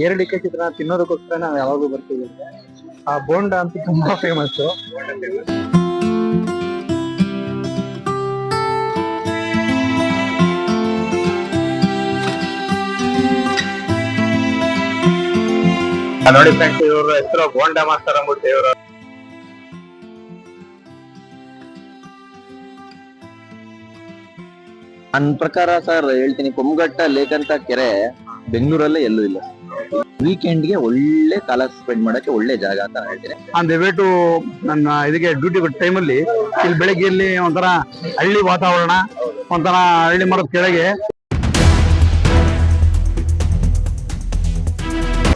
ಏರಡಿಕೆ ಚಿತ್ರ ತಿನ್ನೋದಕ್ಕೋಸ್ಕರ ನಾವು ಯಾವಾಗೂ ಬರ್ತೀವಿ ಆ ಬೋಂಡ ಅಂತ ತುಂಬಾ ಫೇಮಸ್ ನೋಡಿ ಫ್ರೆಂಡ್ಸ್ ಇವರು ಹೆಸರು ಬೋಂಡ ಮಾಸ್ತರ್ ಅಂದ್ಬಿಟ್ಟು ಇವರು. ನನ್ನ ಪ್ರಕಾರ ಸರ್ ಹೇಳ್ತೀನಿ ಕೊಮ್ಗಟ್ಟ ಲೇಖಂತ ಕೆರೆ ಬೆಂಗಳೂರಲ್ಲೇ ಎಲ್ಲೂ ಇಲ್ಲ ವೀಕೆಂಡ್ಗೆ ಒಳ್ಳೆ ಕಾಲ ಸ್ಪೆಂಡ್ ಮಾಡಕ್ಕೆ ಒಳ್ಳೆ ಜಾಗ ಅಂತ ಹೇಳ್ತೀನಿ. ನಾನು ದಯವಿಟ್ಟು ನನ್ನ ಇದಕ್ಕೆ ಡ್ಯೂಟಿ ಕೊಟ್ಟ ಟೈಮಲ್ಲಿ ಇಲ್ಲಿ ಬೆಳಗ್ಗೆ ಇಲ್ಲಿ ಒಂಥರ ಹಳ್ಳಿ ವಾತಾವರಣ ಒಂಥರ ಹಳ್ಳಿ ಮರದ ಕೆಳಗೆ.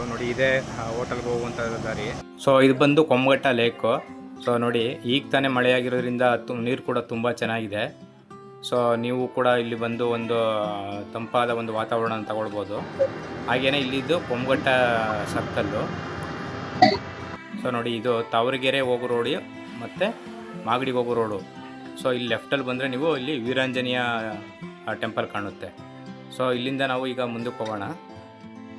ನೋಡಿ ಇದೇ ಹೋಟೆಲ್ಗೆ ಹೋಗುವಂತ ದಾರಿ. ಸೊ ಇದು ಬಂದು ಕೊಮ್ಮಗಟ್ಟ ಲೇಕು ಸೊ ನೋಡಿ ಈಗ ತಾನೇ ಮಳೆಯಾಗಿರೋದ್ರಿಂದ ತು ನೀರು ಕೂಡ ತುಂಬ ಚೆನ್ನಾಗಿದೆ. ಸೊ ನೀವು ಕೂಡ ಇಲ್ಲಿ ಬಂದು ಒಂದು ತಂಪಾದ ಒಂದು ವಾತಾವರಣ ತಗೊಳ್ಬೋದು. ಹಾಗೆಯೇ ಇಲ್ಲಿದ್ದು ಪೊಂಗಟ್ಟ ಸರ್ಕಲ್ಲು. ಸೊ ನೋಡಿ, ಇದು ತಾವರಗೆರೆ ಹೋಗೋ ರೋಡಿ ಮತ್ತು ಮಾಗಡಿಗೆ ಹೋಗೋ ರೋಡು. ಸೊ ಇಲ್ಲಿ ಲೆಫ್ಟಲ್ಲಿ ಬಂದರೆ ನೀವು ಇಲ್ಲಿ ವೀರಾಂಜನೇಯ ಟೆಂಪಲ್ ಕಾಣುತ್ತೆ. ಸೊ ಇಲ್ಲಿಂದ ನಾವು ಈಗ ಮುಂದಕ್ಕೆ ಹೋಗೋಣ.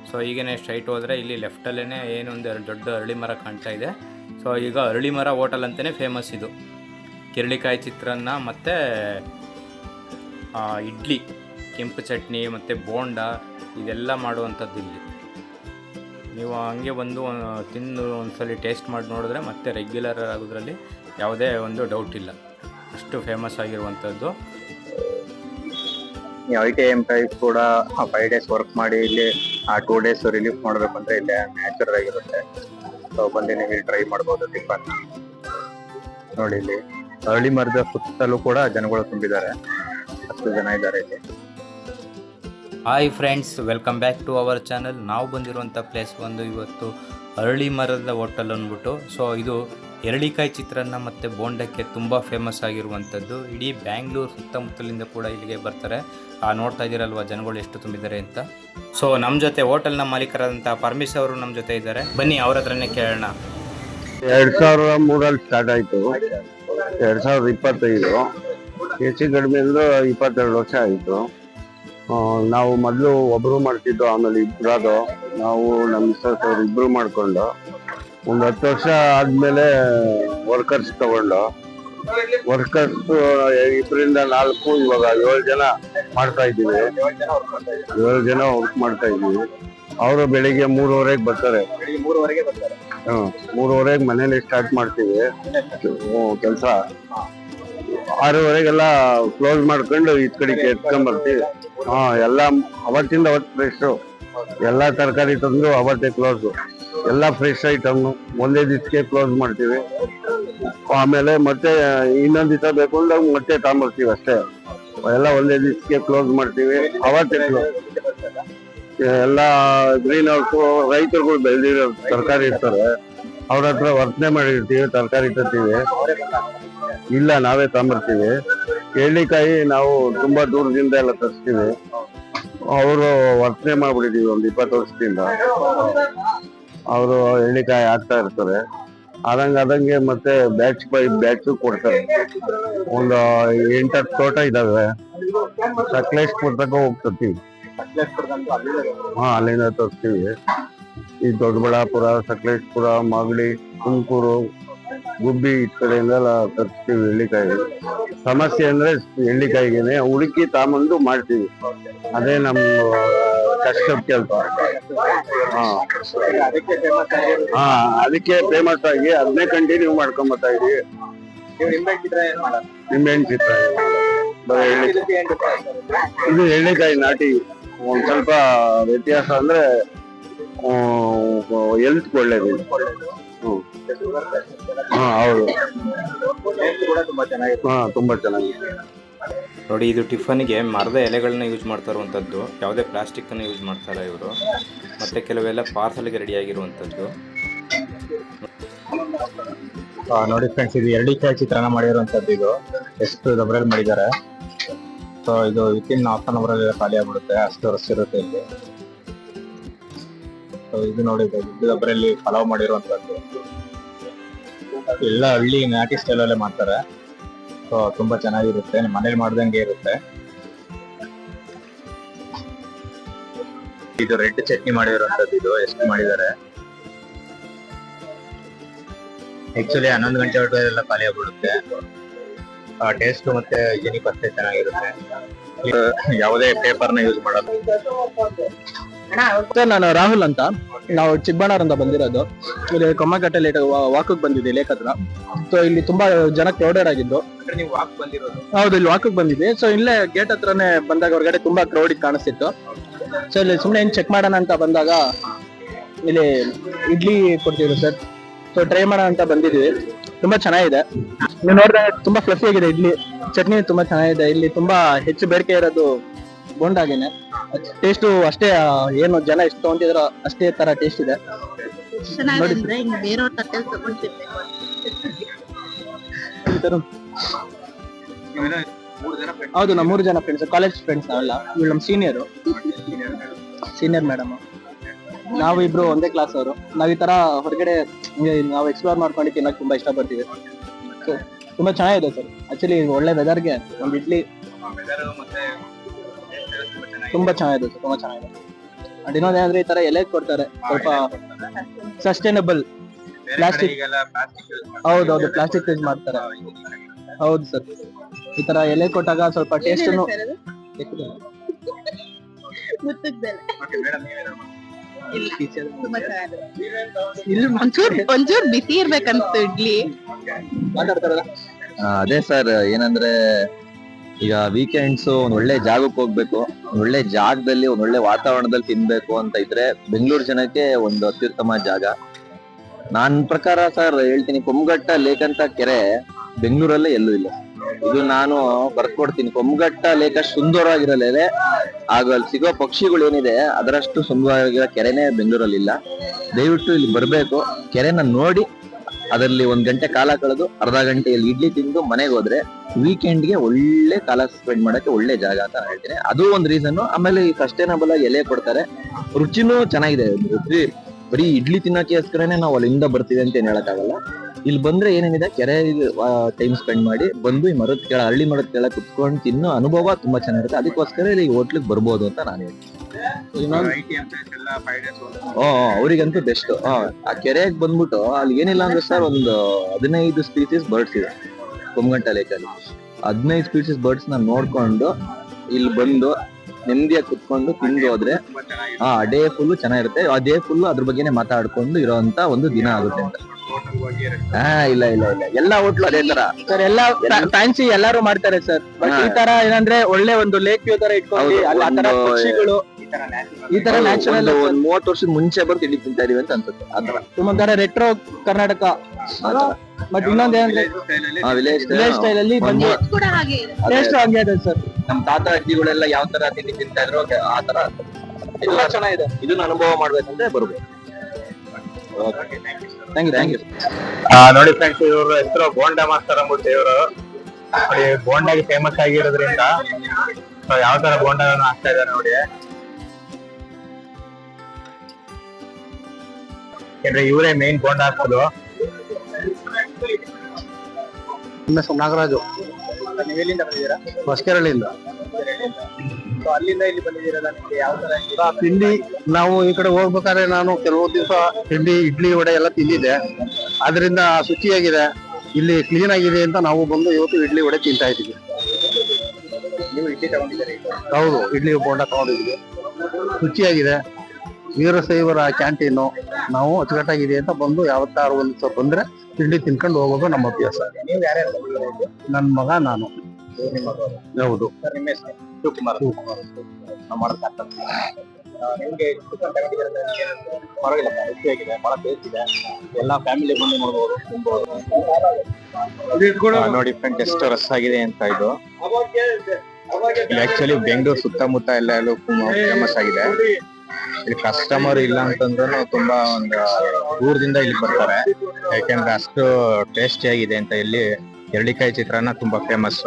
ಸೊ ಈಗೇನೆ ಸ್ಟ್ರೈಟ್ ಹೋದರೆ ಇಲ್ಲಿ ಲೆಫ್ಟಲ್ಲೇ ಏನೊಂದು ದೊಡ್ಡ ಅರಳಿ ಮರ ಕಾಣ್ತಾ ಇದೆ. ಸೊ ಈಗ ಅರಳಿ ಮರ ಹೋಟೆಲ್ ಅಂತಲೇ ಫೇಮಸ್ ಇದು. ಕಿರಳಿಕಾಯಿ ಚಿತ್ರಾನ್ನ ಮತ್ತು ಇಡ್ಲಿ, ಕೆಂಪು ಚಟ್ನಿ ಮತ್ತು ಬೋಂಡ, ಇದೆಲ್ಲ ಮಾಡುವಂಥದ್ದು ಇಲ್ಲಿ. ನೀವು ಹಂಗೆ ಬಂದು ತಿಂದು ಒಂದ್ಸಲಿ ಟೇಸ್ಟ್ ಮಾಡಿ ನೋಡಿದ್ರೆ ಮತ್ತೆ ರೆಗ್ಯುಲರ್ ಆಗೋದ್ರಲ್ಲಿ ಯಾವುದೇ ಒಂದು ಡೌಟ್ ಇಲ್ಲ. ಅಷ್ಟು ಫೇಮಸ್ ಆಗಿರುವಂಥದ್ದು. ಐ ಟಿ ಎಂಪ್ಲಾಯೀಸ್ ಕೂಡ ಫೈವ್ ಡೇಸ್ ವರ್ಕ್ ಮಾಡಿ ಇಲ್ಲಿ ಆ ಟೂ ಡೇಸ್ ರಿಲೀಫ್ ಮಾಡಬೇಕು ಅಂದ್ರೆ ಇಲ್ಲಿ ನ್ಯಾಚುರಲ್ ಆಗಿರುತ್ತೆ. ಸೊ ಬಂದು ನೀವು ಇಲ್ಲಿ ಟ್ರೈ ಮಾಡ್ಬೋದು ಟಿಫನ್ ನೋಡಿ ಇಲ್ಲಿ ಅರಳಿ ಮರದ ಸುತ್ತಲೂ ಕೂಡ ಜನಗಳು ತುಂಬಿದ್ದಾರೆ. ಹತ್ತು ಜನ ಇದ್ದಾರೆ ಇಲ್ಲಿ. Hi friends welcome back to our channel ನಾವು ಬಂದಿರುವಂಥ ಪ್ಲೇಸ್ ಬಂದು ಇವತ್ತು ಅರಳಿ ಮರದ ಹೋಟೆಲ್ ಅಂದ್ಬಿಟ್ಟು ಸೊ ಇದು ಎರಳಿಕಾಯಿ ಚಿತ್ರಾನ್ನ ಮತ್ತು ಬೋಂಡಕ್ಕೆ ತುಂಬ ಫೇಮಸ್ ಆಗಿರುವಂಥದ್ದು. ಇಡೀ ಬ್ಯಾಂಗ್ಳೂರು ಸುತ್ತಮುತ್ತಲಿಂದ ಕೂಡ ಇಲ್ಲಿಗೆ ಬರ್ತಾರೆ. ಆ ನೋಡ್ತಾ ಇದ್ದೀರಲ್ವ ಜನಗಳು ಎಷ್ಟು ತುಂಬಿದ್ದಾರೆ ಅಂತ? ಸೊ ನಮ್ಮ ಜೊತೆ ಹೋಟೆಲ್ನ ಮಾಲೀಕರಾದಂಥ ಪರಮೇಶ್ ಅವರು ನಮ್ಮ ಜೊತೆ ಇದ್ದಾರೆ. ಬನ್ನಿ ಅವ್ರ ಹತ್ರನೇ ಕೇಳೋಣ. ಎರಡು ಸಾವಿರದ ಮೂರಲ್ಲಿ ಸ್ಟಾರ್ಟ್ ಆಯಿತು. ಎರಡು ಸಾವಿರದ ಇಪ್ಪತ್ತೈದು. ಹೆಚ್ಚು ಕಡಿಮೆ ಅಂದ್ರೆ ಇಪ್ಪತ್ತೆರಡು ವರ್ಷ ಆಯ್ತು. ನಾವು ಮೊದಲು ಒಬ್ರು ಮಾಡ್ತಿದ್ದು ಆಮೇಲೆ ಇಬ್ಬರಾದ್ರು ನಾವು ನಮ್ಮ ಮಿಸ್ಟರ್ಸ್ ಅವ್ರು ಇಬ್ರು ಮಾಡ್ಕೊಂಡು. ಒಂದು ಹತ್ತು ವರ್ಷ ಆದ್ಮೇಲೆ ವರ್ಕರ್ಸ್ ತಗೊಂಡು. ವರ್ಕರ್ಸ್ ಇಬ್ಬರಿಂದ ನಾಲ್ಕು, ಇವಾಗ ಏಳು ಜನ ಮಾಡ್ತಾ ಇದ್ದೀವಿ. ಏಳು ಜನ ವರ್ಕ್ ಮಾಡ್ತಾ ಇದ್ದೀವಿ. ಅವರು ಬೆಳಿಗ್ಗೆ ಮೂರುವರೆಗೆ ಬರ್ತಾರೆ. ಹ್ಞೂ ಮೂರುವರೆಗೆ ಮನೇಲಿ ಸ್ಟಾರ್ಟ್ ಮಾಡ್ತೀವಿ. ಕೆಲಸ. ಆರೂವರೆಗೆಲ್ಲ ಕ್ಲೋಸ್ ಮಾಡ್ಕೊಂಡು ಈ ಕಡೆಗೆ ಎತ್ಕೊಂಡ್ ಬರ್ತೀವಿ. ಹಾ, ಎಲ್ಲ ಅವತ್ತಿಂದ ಅವತ್ತು ಫ್ರೆಶ್ ಎಲ್ಲಾ ತರಕಾರಿ ತಂದು ಅವತ್ತೇ ಕ್ಲೋಸ್ ಎಲ್ಲ ಫ್ರೆಶ್ ಐಟಮ್ ಒಂದೇ ದಿವಸಕ್ಕೆ ಕ್ಲೋಸ್ ಮಾಡ್ತೀವಿ. ಆಮೇಲೆ ಮತ್ತೆ ಇನ್ನೊಂದ್ ದಿವಸ ಬೇಕು ಅಂದ್ರೆ ಮತ್ತೆ ತಗೊಂಬರ್ತೀವಿ ಅಷ್ಟೇ. ಎಲ್ಲ ಒಂದೇ ದಿವಸಕ್ಕೆ ಕ್ಲೋಸ್ ಮಾಡ್ತೀವಿ. ಅವತ್ತೇ ಕ್ಲೋಸ್ ಎಲ್ಲ ಗ್ರೀನ್ ಹೌಸ್ ರೈತರುಗಳು ಬೆಳೆದಿರೋ ತರಕಾರಿ ಇರ್ತಾರೆ. ಅವ್ರ ಹತ್ರ ವರ್ತನೆ ಮಾಡಿರ್ತೀವಿ, ತರಕಾರಿ ತರ್ತೀವಿ. ಇಲ್ಲ, ನಾವೇ ತಗೊಂಬರ್ತೀವಿ ಎಳ್ಳಿಕಾಯಿ ನಾವು ತುಂಬಾ ದೂರದಿಂದ ಎಲ್ಲ ತರಿಸ್ತೀವಿ. ಅವರು ವರ್ತನೆ ಮಾಡ್ಬಿಟ್ಟಿದೀವಿ ಒಂದು ಇಪ್ಪತ್ತು ವರ್ಷದಿಂದ. ಅವರು ಎಳ್ಳಿಕಾಯಿ ಹಾಕ್ತಾ ಇರ್ತಾರೆ. ಆದಂಗ ಆದಂಗೆ ಮತ್ತೆ ಬ್ಯಾಚ್ ಬೈ ಬ್ಯಾಚು ಕೊಡ್ತಾರೆ. ಒಂದು ಎಂಟತ್ತು ತೋಟ ಇದಾವೆ. ಸಕಲೇಶ್ಪುರ ತನಕ ಹೋಗ್ತಿರ್ತೀವಿ. ಹಾ, ಅಲ್ಲಿಂದ ತರಿಸ್ತೀವಿ. ಈ ದೊಡ್ಡಬಳ್ಳಾಪುರ ಸಕಲೇಶ್ಪುರ ಮಾಗಡಿ, ತುಮಕೂರು ಗುಬ್ಬಿ ಈ ಕಡೆಯಿಂದೆಲ್ಲ ತರ್ತೀವಿ ಎಳ್ಳಿಕಾಯಿ ಸಮಸ್ಯೆ ಅಂದ್ರೆ ಎಳ್ಳಿಕಾಯಿಗೆನೆ ಹುಡುಕಿ ತಾಮಂದು ಮಾಡ್ತೀವಿ. ಅದೇ ನಮ್ಮ ಕಷ್ಟ ಕೆಲಸ. ಹಾ. ಅದಕ್ಕೆ ಫೇಮಸ್ ಆಗಿ ಅದನ್ನೇ ಕಂಟಿನ್ಯೂ ಮಾಡ್ಕೊಂಡ್ ಇದೀವಿ. ನಿಂಬೆಹಣ್ಣು ಚಿತ್ರ? ಇದು ಎಳ್ಳಿಕಾಯಿ ನಾಟಿ. ಒಂದ್ ಸ್ವಲ್ಪ ವ್ಯತ್ಯಾಸ ಅಂದ್ರೆ ಹೆಲ್ತ್ ಒಳ್ಳೇದು. ಹಾ ಹೌದು. ಹಾ ತುಂಬಾ ಚೆನ್ನಾಗಿದೆ. ನೋಡಿ ಇದು ಟಿಫನ್ಗೆ ಮರದ ಎಲೆಗಳನ್ನ ಯೂಸ್ ಮಾಡ್ತಾ ಇರುವಂಥದ್ದು ಯಾವುದೇ ಪ್ಲಾಸ್ಟಿಕ್ಕನ್ನು ಯೂಸ್ ಮಾಡ್ತಾರೆ ಇವರು. ಮತ್ತು ಕೆಲವೆಲ್ಲ ಪಾರ್ಸಲ್ಗೆ ರೆಡಿಯಾಗಿರುವಂಥದ್ದು. ಆ, ನೋಡಿ ಫ್ರೆಂಡ್ಸ್ ಇದು ಎರಡಿಕಾಯಿ ಚಿತ್ರಾನ್ನ ಮಾಡಿರುವಂತದ್ದು ಇದು. ಎಷ್ಟು ದಬ್ರಲ್ಲಿ ಮಾಡಿದ್ದಾರೆ. ಸೊ ಇದು ವಿತಿನ್ ಹಾಫ್ ಅನ್ ಅವರ್ ಖಾಲಿ ಆಗ್ಬಿಡುತ್ತೆ. ಅಷ್ಟು ರಶ್ ಇರುತ್ತೆ ಇಲ್ಲಿ. ಇದು ನೋಡಿದ್ರೆ ದಬ್ಬರಲ್ಲಿ ಪಲಾವ್ ಮಾಡಿರುವಂತದ್ದು. ಎಲ್ಲ ಹಳ್ಳಿ ನಾಟಿ ಸ್ಟೈಲ್ ಅಲ್ಲೇ ಮಾಡ್ತಾರೆ. ಸೊ ತುಂಬಾ ಚೆನ್ನಾಗಿರುತ್ತೆ. ಮನೇಲಿ ಮಾಡ್ದಂಗೆ ಇರುತ್ತೆ. ಇದು ರೆಡ್ ಚಟ್ನಿ ಮಾಡಿರುವಂತದ್ದು. ಇದು ಎಷ್ಟು ಮಾಡಿದ್ದಾರೆ? ಆಕ್ಚುಲಿ ಹನ್ನೊಂದು ಗಂಟೆ ಒಳಗೆ ಎಲ್ಲ ಖಾಲಿ ಆಗ್ಬಿಡುತ್ತೆ. ಟೇಸ್ಟ್ ಮತ್ತೆ ಹೈಜಿನಿಕ್ ಅಷ್ಟೇ ಚೆನ್ನಾಗಿರುತ್ತೆ. ಯಾವುದೇ ಪೇಪರ್ನ ಯೂಸ್ ಮಾಡಲ್ಲ. ಸರ್ ನಾನು ರಾಹುಲ್ ಅಂತ. ನಾವು ಚಿಕ್ಕಬಳ್ಳಾರಿಂದ ಬಂದಿರೋದು. ಇಲ್ಲಿ ಕೊಮ್ಮಘಟ್ಟ ಲೇಟ್ ವಾಕಕ್ ಬಂದಿದ್ದೆ ಲೇಕ್ ಹತ್ರ. ಸೊ ಇಲ್ಲಿ ತುಂಬಾ ಜನ ಕ್ರೌಡೆಡ್ ಆಗಿದ್ದು. ಹೌದು ಇಲ್ಲಿ ವಾಕಕ್ ಬಂದಿದೆ ಸೊ ಇಲ್ಲೇ ಗೇಟ್ ಹತ್ರನೇ ಬಂದಾಗ ಹೊರಗಡೆ ತುಂಬಾ ಕ್ರೌಡ್ ಕಾಣಿಸ್ತಿತ್ತು. ಸೊ ಇಲ್ಲಿ ಸುಮ್ಮನೆ ಏನ್ ಚೆಕ್ ಮಾಡೋಣ ಅಂತ ಬಂದಾಗ ಇಲ್ಲಿ ಇಡ್ಲಿ ಕೊಡ್ತಿದ್ರು ಸರ್ ಸೊ ಟ್ರೈ ಮಾಡೋಣ ಅಂತ ಬಂದಿದ್ವಿ. ತುಂಬಾ ಚೆನ್ನಾಗಿದೆ. ನೀವು ನೋಡಿದ್ರೆ ತುಂಬಾ ಫ್ಲಫಿ ಆಗಿದೆ ಇಡ್ಲಿ. ಚಟ್ನಿ ತುಂಬಾ ಚೆನ್ನಾಗಿದೆ. ಇಲ್ಲಿ ತುಂಬಾ ಹೆಚ್ಚು ಬೇಡಿಕೆ ಇರೋದು ಬೋಂಡಾಗೇನೆ. ಟೇಸ್ಟು ಅಷ್ಟೇ ಏನು ಜನ ಎಷ್ಟು ತಗೊಂತಿದ್ರ ಅಷ್ಟೇ ತರ ಟೇಸ್ಟ್ ಇದೆ. ಚೆನ್ನಾಗಿದೆ ಅಂದ್ರೆ ಹಿಂಗ್ ಬೇರೆಯವ್ರ ತಟ್ಟೆಲ್ ತಗೊಂಡ್ ತಿನ್ಬೇಕು ಈ ತರ ಹೌದು ನಮ್ಮ ಮೂರು ಜನ ಫ್ರೆಂಡ್ಸ್ ಕಾಲೇಜ್ ಫ್ರೆಂಡ್ಸ್ ನಾವೆಲ್ಲ ಇವ್ರು ನಮ್ಮ ಸೀನಿಯರು ಸೀನಿಯರ್ ಮೇಡಮ್ ನಾವು ಇಬ್ರು ಒಂದೇ ಕ್ಲಾಸ್ ಅವರು. ನಾವ್ ಈ ತರ ಹೊರಗಡೆ ನಾವು ಎಕ್ಸ್ಪ್ಲೋರ್ ಮಾಡ್ಕೊಂಡು ತಿನ್ನಕ್ ತುಂಬಾ ಇಷ್ಟ ಪಡ್ತೀವಿ ತುಂಬಾ ಚೆನ್ನಾಗಿದೆ ಸರ್ ಆಕ್ಚುಲಿ ಒಳ್ಳೆ ವೆದರ್ಗೆ ಒಂದು ಇಡ್ಲಿ. ತುಂಬಾ ಚೆನ್ನಾಗಿದೆ ಸರ್ ತುಂಬಾ ಚೆನ್ನಾಗಿದೆ. ಅಂಡ್ ಇನ್ನೊಂದೇನಂದ್ರೆ ಈ ತರ ಎಲೆ ಕೊಡ್ತಾರೆ ಸ್ವಲ್ಪ ಸಸ್ಟೈನಬಲ್ ಪ್ಲಾಸ್ಟಿಕ್ ಹೌದೌದು ಪ್ಲಾಸ್ಟಿಕ್ ಯೂಸ್ ಮಾಡ್ತಾರೆ. ಹೌದು ಸರ್. ಈ ತರ ಎಲೆ ಕೊಟ್ಟಾಗ ಸ್ವಲ್ಪ ಟೇಸ್ಟ್ ಮುತ್ತುಗ್ದಲೆ ತುಂಬಾ ಚೆನ್ನಾಗಿದೆ. ಇಲ್ಲಿ ಒಂಚೂರ್ ಒಂಚೂರ್ ಬಿಸಿ ಇರ್ಬೇಕಂತ ಇಡ್ಲಿ. ಮಾತಾಡ್ತಾರಲ್ಲ? ಅದೇ ಸರ್ ಏನಂದ್ರೆ ಈಗ ವೀಕೆಂಡ್ಸ್ ಒಂದ್ ಒಳ್ಳೆ ಜಾಗಕ್ಕೆ ಹೋಗ್ಬೇಕು, ಒಂದ್ ಒಳ್ಳೆ ಜಾಗದಲ್ಲಿ, ಒಂದ್ ಒಳ್ಳೆ ವಾತಾವರಣದಲ್ಲಿ ತಿನ್ಬೇಕು ಅಂತ ಇದ್ರೆ ಬೆಂಗಳೂರು ಜನಕ್ಕೆ ಒಂದು ಅತ್ಯುತ್ತಮ ಜಾಗ. ನಾನ್ ಪ್ರಕಾರ ಸರ್ ಹೇಳ್ತೀನಿ ಕೊಮ್ಗಟ್ಟ ಲೇಕ್ ಅಂತ ಕೆರೆ ಬೆಂಗಳೂರಲ್ಲೇ ಎಲ್ಲೂ ಇಲ್ಲ. ಇದು ನಾನು ಬರ್ಕೊಡ್ತೀನಿ. ಕೊಮ್ಗಟ್ಟ ಲೇಕ್ ಅಷ್ಟು ಆಗ ಅಲ್ಲಿ ಸಿಗೋ ಪಕ್ಷಿಗಳು ಏನಿದೆ, ಅದರಷ್ಟು ಸುಂದರವಾಗಿರೋ ಕೆರೆನೇ ಬೆಂಗಳೂರಲ್ಲಿ ಇಲ್ಲ ದಯವಿಟ್ಟು ಇಲ್ಲಿ ಬರ್ಬೇಕು. ಕೆರೆನ ನೋಡಿ ಅದರಲ್ಲಿ ಒಂದ್ ಗಂಟೆ ಕಾಲ ಕಳೆದು ಅರ್ಧ ಗಂಟೆಯಲ್ಲಿ ಇಡ್ಲಿ ತಿಂದು ಮನೆಗೆ ಹೋದ್ರೆ ವೀಕೆಂಡ್ಗೆ ಒಳ್ಳೆ ಕಾಲ ಸ್ಪೆಂಡ್ ಮಾಡಕ್ಕೆ ಒಳ್ಳೆ ಜಾಗ ಅಂತ ಹೇಳ್ತೀನಿ. ಅದು ಒಂದ್ ರೀಸನ್ ಆಮೇಲೆ ಈ ಸಸ್ಟೈನಬಲ್ ಆಗಿ ಎಲೆ ಕೊಡ್ತಾರೆ. ರುಚಿನೂ ಚೆನ್ನಾಗಿದೆ. ರುಚಿ, ಬರೀ ಇಡ್ಲಿ ತಿನ್ನೋಕೆಸ್ಕರನೇ ನಾವು ಅಲ್ಲಿಂದ ಬರ್ತೀವಿ ಅಂತ ಏನ್ ಹೇಳಕ್ಕಾಗಲ್ಲ. ಇಲ್ಲಿ ಬಂದ್ರೆ ಏನೇನಿದೆ? ಕೆರೆ ಟೈಮ್ ಸ್ಪೆಂಡ್ ಮಾಡಿ ಬಂದು ಈ ಮರದ ಕೆಳ, ಹಳ್ಳಿ ಮರದ ಕೆಳ ಕುತ್ಕೊಂಡು ತಿನ್ನೋ ಅನುಭವ ತುಂಬಾ ಚೆನ್ನಾಗಿರುತ್ತೆ. ಅದಕ್ಕೋಸ್ಕರ ಇಲ್ಲಿ ಹೋಟ್ಲಿಗೆ ಬರ್ಬೋದು ಅಂತ ನಾನು ಹೇಳ್ತೀನಿ. ಅವರಿಗಂತೂ ಬೆಸ್ಟ್ ಆ ಕೆರೆಗೆ ಬಂದ್ಬಿಟ್ಟು ಅಲ್ಲಿ ಏನಿಲ್ಲ ಅಂದ್ರೆ ಸರ್ ಒಂದು ಹದಿನೈದು ಸ್ಪೀಸೀಸ್ ಬರ್ಡ್ಸ್ ಇದೆ. ಕೊಮ್ಗಂಟ ಲೇಕಲ್ಲಿ. ಹದಿನೈದು ಸ್ಪೀಸೀಸ್ ಬರ್ಡ್ಸ್ನ ನೋಡ್ಕೊಂಡು ಇಲ್ಲಿ ಬಂದು ನೆಮ್ಮದಿಯಾಗಿ ಕುತ್ಕೊಂಡು ತಿಂದು ಹೋದ್ರೆ ಆ ಡೇ ಫುಲ್ ಚೆನ್ನಾಗಿರುತ್ತೆ. ಆ ಡೇ ಫುಲ್ ಅದ್ರ ಬಗ್ಗೆನೇ ಮಾತಾಡ್ಕೊಂಡು ಇರೋಂತ ಒಂದು ದಿನ ಆಗುತ್ತೆ ಅಂತ. ಹಾ ಇಲ್ಲ ಇಲ್ಲ ಇಲ್ಲ. ಎಲ್ಲ ಹೋಟ್ಲು ಅದೇ ತರ. ಸರ್ ಎಲ್ಲ ಫ್ಯಾನ್ಸಿ ಎಲ್ಲಾರು ಮಾಡ್ತಾರೆ ಸರ್ ಬಟ್ ಈ ತರ ಏನಂದ್ರೆ ಒಳ್ಳೆ ಒಂದು ಲೇಕ್ ವ್ಯೂ ತರ ಇಟ್ಕೊಂಡು ಆ ತರ ಪಕ್ಷಿಗಳು ಈ ತರ ನ್ಯಾಚುರಲ್ ಒಂದು ಒಂದ್ ಮೂವತ್ತು ವರ್ಷದ ಮುಂಚೆ ಬರ್ದು ತಿಂಡಿ ತಿಂತಾ ಇದೀವಿ ಅಂತ ಅನ್ಸುತ್ತೆ ಆತರ ಒಂಥರ ರೆಟ್ರೋ ಕರ್ನಾಟಕ. ಬಟ್ ಇನ್ನೊಂದ್ ಏನಂದ್ರೆ ವಿಲೇಜ್ ಸ್ಟೈಲ್ ಅಲ್ಲಿ ಬಂದು ಟೇಸ್ಟ್ ಹಂಗೆ ಇದೆ. ಸರ್ ನಮ್ ತಾತ ಅಜ್ಜಿಗಳೆಲ್ಲ ಯಾವ ತರ ತಿಂಡಿ ತಿಂತಾ ಇದ್ರು ಆ ತರ. ಎಲ್ಲ ಚೆನ್ನಾಗಿದೆ. ಇದನ್ನ ಅನುಭವ ಮಾಡ್ಬೇಕಂದ್ರೆ ಬರ್ಬೇಕು. ಓಕೆ ಥ್ಯಾಂಕ್ ಯು ನೋಡಿ ಫ್ರೆಂಡ್ಸ್ ಇವರು ಹೆಸರು ಬೋಂಡಾ ಮಾಸ್ಟರ್ ಅಂದ್ಬಿಟ್ಟು ಇವರು. ನೋಡಿ ಬೋಂಡಾಗಿ ಫೇಮಸ್ ಆಗಿರೋದ್ರಿಂದ ಯಾವ ತರ ಬೋಂಡಾಗಳನ್ನು ಹಾಕ್ತಾ ಇದ್ದಾರೆ ನೋಡಿ. ಯಾಕಂದ್ರೆ ಇವರೇ ಮೇನ್ ಬೋಂಡ ಹಾಕೋದು. ನಾಗರಾಜು. ನೀವೆಲ್ಲಿಂದ ಬಂದಿದ್ದೀರಾ? ಹೊಸಕೆರಳಿಂದ. So, ಅಲ್ಲಿಂದ ಇಲ್ಲಿ ಬಂದಿದ್ದೀರಲ್ಲ ನಿಮ್ಗೆ ಯಾವ ತರ ಆ ತಿಂಡಿ ನಾವು ಈ ಕಡೆ ಹೋಗ್ಬೇಕಾದ್ರೆ ನಾನು ಕೆಲವು ದಿವಸ ತಿಂಡಿ ಇಡ್ಲಿ ವಡೆ ಎಲ್ಲ ತಿಂದಿದ್ದೆ. ಅದರಿಂದ ಶುಚಿಯಾಗಿದೆ. ಇಲ್ಲಿ ಕ್ಲೀನ್ ಆಗಿದೆ ಅಂತ ನಾವು ಬಂದು ಇವತ್ತು ಇಡ್ಲಿ ವಡೆ ತಿಂತಾ ಇದ್ದೀವಿ. ನೀವು ಇಡ್ಲಿ ತಗೊಂಡಿದ್ದೀರಿ ಹೌದು ಇಡ್ಲಿ ಬೋಂಡ ತಗೊಂಡಿದ್ವಿ ಶುಚಿಯಾಗಿದೆ. ವೀರಶೈವರ ಕ್ಯಾಂಟೀನು ನಾವು ಅಚ್ಚುಕಟ್ಟಾಗಿದೆ ಅಂತ ಬಂದು ಯಾವತ್ತಾರು ಒಂದು ದಿವಸ ಬಂದ್ರೆ ತಿಂಡಿ ತಿನ್ಕೊಂಡು ಹೋಗೋದು ನಮ್ಮ ಅಭ್ಯಾಸ. ನೀವು ಯಾರ್ಯಾರು ಬಂದಿದ್ದೀರಾ ಇಲ್ಲಿ? ನನ್ನ ಮಗ ನಾನು. ನಿಮ್ಮ ಹೌದು. ಸರ್ ನಿಮ್ಮ ಹೆಸರು? ಶಿವಕುಮಾರ್ ನಾವು ತಗೊಂಡಿದ್ದೀರಲ್ಲ, ಪರವಾಗಿಲ್ಲ ಸರ್, ಬಹಳ ಟೇಸ್ಟ್ ಇದೆ. ಎಲ್ಲ ಫ್ಯಾಮಿಲಿ ಬಂದು ನೋಡ್ಬೋದು ತುಂಬಬಹುದು ನೋಡಿ ಫ್ರೆಂಡ್ ಎಷ್ಟು ರಸ್ ಆಗಿದೆ ಅಂತ ಇದು. ಆಕ್ಚುಲಿ ಬೆಂಗಳೂರು ಸುತ್ತಮುತ್ತ ಎಲ್ಲ ಎಲ್ಲೂ ಫೇಮಸ್ ಆಗಿದೆ. ಇಲ್ಲಿ ಕಸ್ಟಮರ್ ಇಲ್ಲ ಅಂತಂದ್ರೂ ತುಂಬಾ ಒಂದು ದೂರದಿಂದ ಇಲ್ಲಿ ಬರ್ತಾರೆ. ಯಾಕೆಂದ್ರೆ ಅಷ್ಟು ಟೇಸ್ಟಿ ಆಗಿದೆ ಅಂತ ಇಲ್ಲಿ ಎರಳಿಕಾಯಿ ಚಿತ್ರಾನ್ನ ತುಂಬಾ ಫೇಮಸ್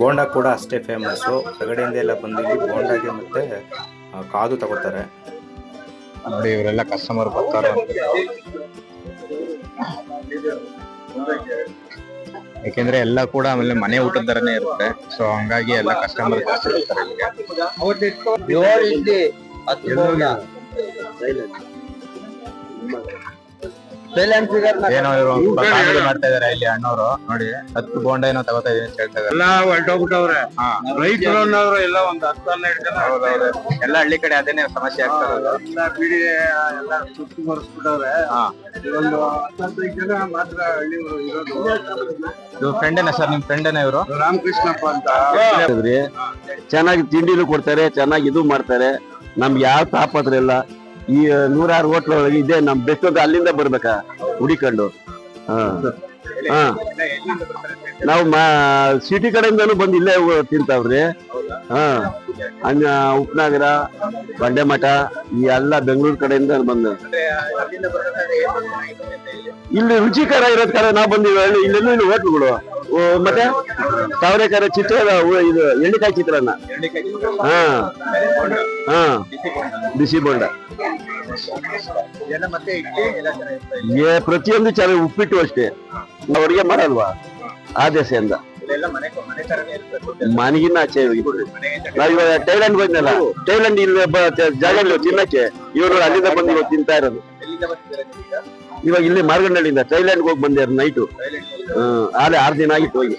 ಬೋಂಡ ಕೂಡ ಅಷ್ಟೇ ಫೇಮಸ್ಸು ಹೊರಗಡೆಯಿಂದ ಎಲ್ಲ ಬಂದು ಇಲ್ಲಿ ಬೋಂಡಾಗೆ ಮತ್ತೆ ಕಾದು ತಗೋತಾರೆ. ನೋಡಿ ಇವರೆಲ್ಲ ಕಸ್ಟಮರ್ ಬರ್ತಾರೆ. ಯಾಕೆಂದ್ರೆ ಎಲ್ಲ ಕೂಡ ಆಮೇಲೆ ಮನೆ ಊಟದ ತರನೇ ಇರುತ್ತೆ. ಸೊ ಹಂಗಾಗಿ ಎಲ್ಲ ಕಸ್ಟಮರ್ ಜಾಸ್ತಿ ಇರ್ತಾರೆ ಇಲ್ಲಿಗೆ. ಏನೋ ಇವರು ಕಾಮಿಡಿ ಮಾಡ್ತಾ ಇದಾರೆ ಇಲ್ಲಿ ಅಣ್ಣವರು. ನೋಡಿ ಹತ್ತು ಬೋಂಡ ಏನೋ ತಗೋತಾ ಇದೀನಿ ಅಂತ ಹೇಳ್ತಾ ಇದಾರೆ. ಎಲ್ಲ ಹೊರಟೋಗ್ಬಿಟ್ಟವ್ರೆ. ರೈತರು ಅನ್ನೋರು ಎಲ್ಲ ಒಂದ್ ಹತ್ತು ಹನ್ನೆರಡು ಜನ ಹೌದೌದು. ಎಲ್ಲ ಹಳ್ಳಿ ಕಡೆ ಅದೇನೆ ಸಮಸ್ಯೆ ಆಗ್ತಾ ಇರೋದು. ಎಲ್ಲ ಬಿಡಿ ಎಲ್ಲ ಸುತ್ತಿ ಬರ್ಸ್ಬಿಟ್ಟವ್ರೆ ಹಾ. ಒಂದು ಹತ್ತೈದು ಜನ ಮಾತ್ರ ಹಳ್ಳಿಯವರು ಇರೋದು. ಇದು ಫ್ರೆಂಡ್ ಸರ್ ನಿಮ್ ಫ್ರೆಂಡ್ ಇವರು? ರಾಮಕೃಷ್ಣಪ್ಪ ಅಂತ. ಚೆನ್ನಾಗಿ ತಿಂಡಿನೂ ಕೊಡ್ತಾರೆ ಚೆನ್ನಾಗಿ ಇದು ಮಾಡ್ತಾರೆ. ನಮ್ಗೆ ಯಾವ ತಾಪತ್ರ ಇಲ್ಲ. ಈ ನೂರಾರು ಹೋಟ್ಲ್ ಒಳಗೆ ಇದೆ ನಮ್ ಬೆಸ್ಟ್ ಅಲ್ಲಿಂದ ಬರ್ಬೇಕಾ? ಹುಡಿಕೊಂಡು. ಹಾ. ಹಾ. ನಾವು ಮಾ ಸಿಟಿ ಕಡೆಯಿಂದನೂ ಬಂದು ಇಲ್ಲೇ ತಿಂತಾವ್ರಿ. ಹಾ. ಅನ್ನ ಉಪನಗರ ಬಂಡೆಮಠ ಈ ಎಲ್ಲ ಬೆಂಗಳೂರು ಕಡೆಯಿಂದ ಬಂದ. ಇಲ್ಲಿ ರುಚಿಕರ ಇರೋದ್ ಕಡೆ ನಾವು ಬಂದಿವಿ. ಹಳ್ಳಿ ಇಲ್ಲೆಲ್ಲೂ ಇಲ್ಲಿ ಹೋಟ್ಲುಗಳು. ಓ, ಮತ್ತೆ? ಸಾವಿರಕರ ಚಿತ್ರ ಇದು ಎಣ್ಣೆಕಾಯಿ ಚಿತ್ರಾನ್ನ. ಹಾ. ಹಾ. ಬಿಸಿ ಬೋಂಡ. ಪ್ರತಿಯೊಂದು ಚೆನ್ನಾಗಿ ಉಪ್ಪಿಟ್ಟು ಅಷ್ಟೇ. ಅವ್ರಿಗೆ ಮಾಡಲ್ವಾ? ಆ ದೆಸೆಯಿಂದ ಮನೆಗಿನ್ನ ಆಚೆ ನಾವ್ ಇವಾಗ ಥೈಲ್ಯಾಂಡ್ ಬಂದ್ನಲ್ಲ ಟೈಲ್ಯಾಂಡ್ ಇಲ್ಲಿ ಜಾಗ ಇಲ್ಲ ತಿನ್ನಕ್ಕೆ? ಇವರು ಅಲ್ಲಿಂದ ಬಂದು ಇವಾಗ ತಿಂತಾ ಇರೋದು. ಇವಾಗ ಇಲ್ಲಿ ಮಾರ್ಗಂಡಳ್ಳಿಯಿಂದ ಥೈಲ್ಯಾಂಡ್ ಹೋಗಿ ಬಂದೆ ನೈಟು ಹ್ಮ್ ಆಲೆ ಆರು ದಿನ ಆಗಿತ್ತು ಹೋಗಿ.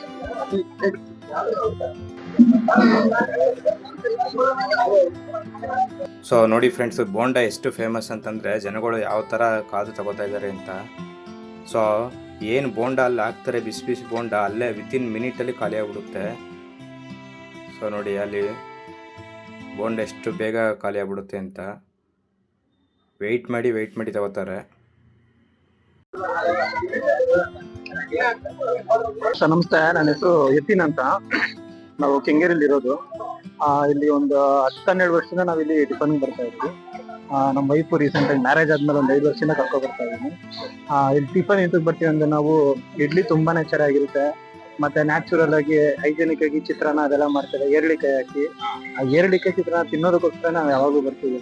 ಸೊ ನೋಡಿ ಫ್ರೆಂಡ್ಸ್ ಬೋಂಡ ಎಷ್ಟು ಫೇಮಸ್ ಅಂತಂದ್ರೆ ಜನಗಳು ಯಾವ ತರ ಕಾದು ತಗೋತಾ ಇದ್ದಾರೆ ಅಂತ. ಸೊ ಏನು ಬೋಂಡ ಅಲ್ಲಿ ಹಾಕ್ತಾರೆ, ಬಿಸಿ ಬಿಸಿ ಬೋಂಡ, ಅಲ್ಲೇ ವಿತಿನ್ ಮಿನಿಟಲ್ಲಿ ಖಾಲಿ ಆಗ್ಬಿಡುತ್ತೆ. ಸೊ ನೋಡಿ, ಅಲ್ಲಿ ಬೋಂಡ ಎಷ್ಟು ಬೇಗ ಖಾಲಿ ಆಗ್ಬಿಡುತ್ತೆ ಅಂತ. ವೆಯ್ಟ್ ಮಾಡಿ ವೆಯ್ಟ್ ಮಾಡಿ ತಗೋತಾರೆ. ಸರ್, ನಮಸ್ತೆ. ನನ್ನ ಹೆಸರು ಯತಿನ್ ಅಂತ. ನಾವು ಕೆಂಗೇರಿಲಿ ಇರೋದು ಇಲ್ಲಿ ಒಂದು ಹತ್ತು ಹನ್ನೆರಡು ವರ್ಷದಿಂದ ನಾವಿಲ್ಲಿ ಟಿಫನ್ ಬರ್ತಾ ಇದ್ವಿ ನಮ್ಮ ವೈಫು ರೀಸೆಂಟ್ ಆಗಿ ಮ್ಯಾರೇಜ್ ಆದ್ಮೇಲೆ ಒಂದು ಐದು ವರ್ಷದಿಂದ ಕರ್ಕೊ ಬರ್ತಾ ಇದ್ದೀನಿ. ಇಲ್ಲಿ ಟಿಫನ್ ಎಂತಕ್ಕೆ ಬರ್ತೀವಿ ಅಂದ್ರೆ ನಾವು ಇಡ್ಲಿ ತುಂಬಾನೇ ಚೆನ್ನಾಗಿರುತ್ತೆ. ಮತ್ತೆ ನ್ಯಾಚುರಲ್ ಆಗಿ ಹೈಜೆನಿಕ್ ಆಗಿ ಚಿತ್ರಾನ್ನ ಅದೆಲ್ಲ ಮಾಡ್ತಾರೆ ಏರಳಿಕಾಯಿ ಹಾಕಿ. ಆ ಏರಳಿಕಾಯಿ ಚಿತ್ರಾನ್ನ ತಿನ್ನೋದಕ್ಕೋಸ್ಕರ ನಾವು ಯಾವಾಗಲೂ ಬರ್ತೀವಿ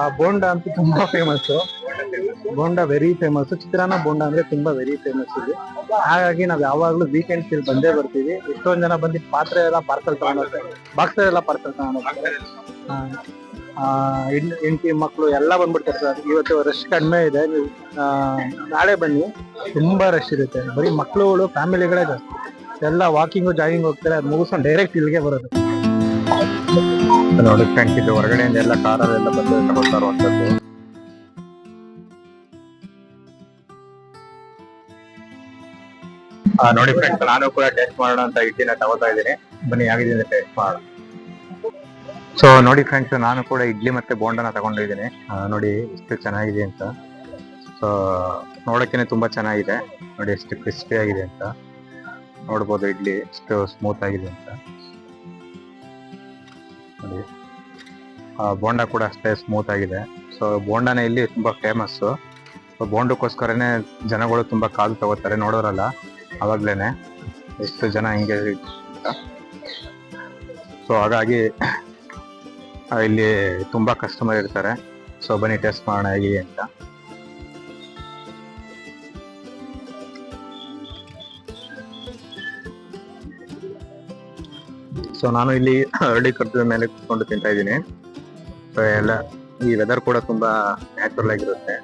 ಆ ಬೋಂಡ ಅಂತೂ ತುಂಬಾ famous bonda very famous chitranna bonda ಅಂದ್ರೆ ತುಂಬಾ ವೆರಿ ಫೇಮಸ್ ಇದೆ ಹಾಗಾಗಿ ನಾವು ಯಾವಾಗ್ಲೂ ವೀಕೆಂಡ್ಸ್ ಇಲ್ಲಿ ಬಂದೇ ಬರ್ತೀವಿ. ಎಷ್ಟೊಂದ್ ಜನ ಬಂದು ಪಾತ್ರೆ ಎಲ್ಲ ಪಾರ್ಸಲ್ ತಗೊಂಡೋಗ್ತಾರೆ ಬಾಕ್ಸ್ ಎಲ್ಲ ಪಾರ್ಸಲ್ ತಗೊಂಡೋಗ್ತಾರೆ ಹೆಂಡ್ತಿ ಮಕ್ಕಳು ಎಲ್ಲ ಬಂದ್ಬಿಡ್ತಾರೆ ಸರ್. ಇವತ್ತು ರಶ್ ಕಡಿಮೆ ಇದೆ. ನೀವು ನಾಳೆ ಬನ್ನಿ. ತುಂಬಾ ರಶ್ ಇರುತ್ತೆ. ಬರೀ ಮಕ್ಕಳುಗಳು ಫ್ಯಾಮಿಲಿಗಳೇ ಜಾಸ್ತಿ ಎಲ್ಲ ವಾಕಿಂಗು ಜಾಗಿಂಗ್ ಹೋಗ್ತಾರೆ. ಅದು ಮುಗಿಸ್ಕೊಂಡು ಡೈರೆಕ್ಟ್ ಇಲ್ಲಿಗೆ ಬರೋದು. ನೋಡಿ ಫ್ರೆಂಡ್ಸ್ ಇದು ಹೊರಗಡೆಯಿಂದ ಎಲ್ಲ ಕಾರಲ್ಲೆಲ್ಲ ಬಂದು ತಗೊಳ್ತಾ ಇರುವಂತದ್ದು ಆ, ನೋಡಿ ಫ್ರೆಂಡ್ಸ್ ನಾನು ಕೂಡ ಟೆಸ್ಟ್ ಮಾಡೋಣ ಅಂತ ಇಟ್ಟಿನ ತಗೋತಾ ಇದ್ದೀನಿ. ಬನ್ನಿ ಆಗಿದೆ ಟೆಸ್ಟ್ ಮಾಡೋಣ. ಸೊ ನೋಡಿ ಫ್ರೆಂಡ್ಸ್ ನಾನು ಕೂಡ ಇಡ್ಲಿ ಮತ್ತೆ ಬೋಂಡನ ತಗೊಂಡಿದ್ದೀನಿ. ನೋಡಿ ಎಷ್ಟು ಚೆನ್ನಾಗಿದೆ ಅಂತ. ಸೊ ನೋಡೋಕ್ಕೇನೆ ತುಂಬಾ ಚೆನ್ನಾಗಿದೆ. ನೋಡಿ ಎಷ್ಟು ಕ್ರಿಸ್ಪಿ ಆಗಿದೆ ಅಂತ. ನೋಡ್ಬೋದು ಇಡ್ಲಿ ಎಷ್ಟು ಸ್ಮೂತ್ ಆಗಿದೆ ಅಂತ. ನೋಡಿ. ಬೋಂಡ ಕೂಡ ಅಷ್ಟೇ ಸ್ಮೂತ್ ಆಗಿದೆ. ಸೊ ಬೋಂಡನ ಇಲ್ಲಿ ತುಂಬಾ ಫೇಮಸ್ಸು ಸೊ ಬೋಂಡಕ್ಕೋಸ್ಕರನೇ ಜನಗಳು ತುಂಬಾ ಕಾಲು ತಗೋತಾರೆ. ನೋಡೋರಲ್ಲ, ಅವಾಗ್ಲೇನೆ. ಎಷ್ಟು ಜನ ಹಿಂಗೆ ಸೊ ಹಾಗಾಗಿ ಇಲ್ಲಿ ತುಂಬಾ ಕಸ್ಟಮರ್ ಇರ್ತಾರೆ. ಸೊ ಬನ್ನಿ ಟೆಸ್ಟ್ ಮಾಡೋಣ ಹೇಗಿದೆ ಅಂತ. ಸೊ ನಾನು ಇಲ್ಲಿ ಹರಡಿ ಕಟ್ಟದ ಮೇಲೆ ಕುತ್ಕೊಂಡು ತಿಂತಾ ಇದ್ದೀನಿ. ಸೊ ಎಲ್ಲ ಈ ವೆದರ್ ಕೂಡ ತುಂಬಾ ನ್ಯಾಚುರಲ್ ಆಗಿರುತ್ತೆ.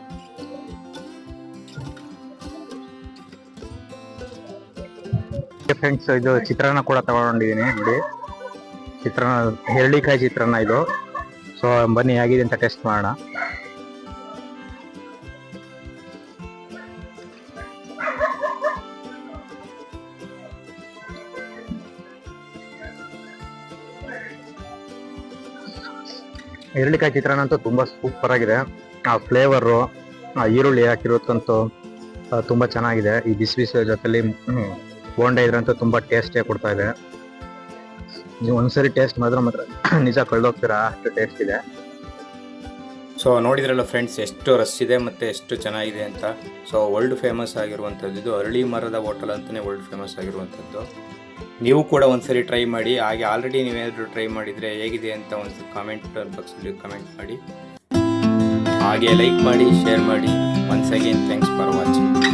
ಫ್ರೆಂಡ್ಸ್ ಇದು ಚಿತ್ರಾನ್ನ ಕೂಡ ತಗೊಂಡಿದ್ದೀನಿ. ಇಲ್ಲಿ ಚಿತ್ರಾನ್ನ ಹೆರಳಿಕಾಯಿ ಚಿತ್ರಾನ್ನ ಇದು. ಸೊ ಬನ್ನಿ, ಹೇಗಿದೆ ಅಂತ ಟೆಸ್ಟ್ ಮಾಡೋಣ. ಎರಳಿಕಾಯಿ ಚಿತ್ರಾನ್ನ ಅಂತೂ ತುಂಬ ಸೂಪರ್ ಆಗಿದೆ. ಆ ಫ್ಲೇವರು ಆ ಈರುಳ್ಳಿ ಹಾಕಿರೋದಂತೂ ತುಂಬ ಚೆನ್ನಾಗಿದೆ. ಈ ಬಿಸಿ ಬಿಸಿ ಜೊತೆಲಿ ಬೋಂಡ ಇದ್ರಂತೂ ತುಂಬ ಟೇಸ್ಟೇ ಕೊಡ್ತಾ ಇದೆ. ನೀವು ಒಂದ್ಸರಿ ಟೇಸ್ಟ್ ಮಾಡಿದ್ರೆ ಮಾತ್ರ ನಿಜ ಕಳ್ದೋಗ್ತೀರಾ? ಅಷ್ಟು ಟೇಸ್ಟ್ ಇದೆ. ಸೊ ನೋಡಿದ್ರಲ್ಲ ಫ್ರೆಂಡ್ಸ್ ಎಷ್ಟು ರಸ್ ಇದೆ ಮತ್ತು ಎಷ್ಟು ಚೆನ್ನಾಗಿದೆ ಅಂತ. ಸೊ ವರ್ಲ್ಡ್ ಫೇಮಸ್ ಆಗಿರುವಂಥದ್ದು ಇದು ಅರಳಿ ಮರದ ಹೋಟೆಲ್ ಅಂತಲೇ ವರ್ಲ್ಡ್ ಫೇಮಸ್ ಆಗಿರುವಂಥದ್ದು. ನೀವು ಕೂಡ ಒಂದ್ಸರಿ ಟ್ರೈ ಮಾಡಿ. ಹಾಗೆ ಆಲ್ರೆಡಿ ನೀವೇನಾದರೂ ಟ್ರೈ ಮಾಡಿದರೆ ಹೇಗಿದೆ ಅಂತ ಒಂದು ಕಾಮೆಂಟ್ ಬಾಕ್ಸಲ್ಲಿ ಕಮೆಂಟ್ ಮಾಡಿ. ಹಾಗೆ ಲೈಕ್ ಮಾಡಿ ಶೇರ್ ಮಾಡಿ. Once again thanks for watching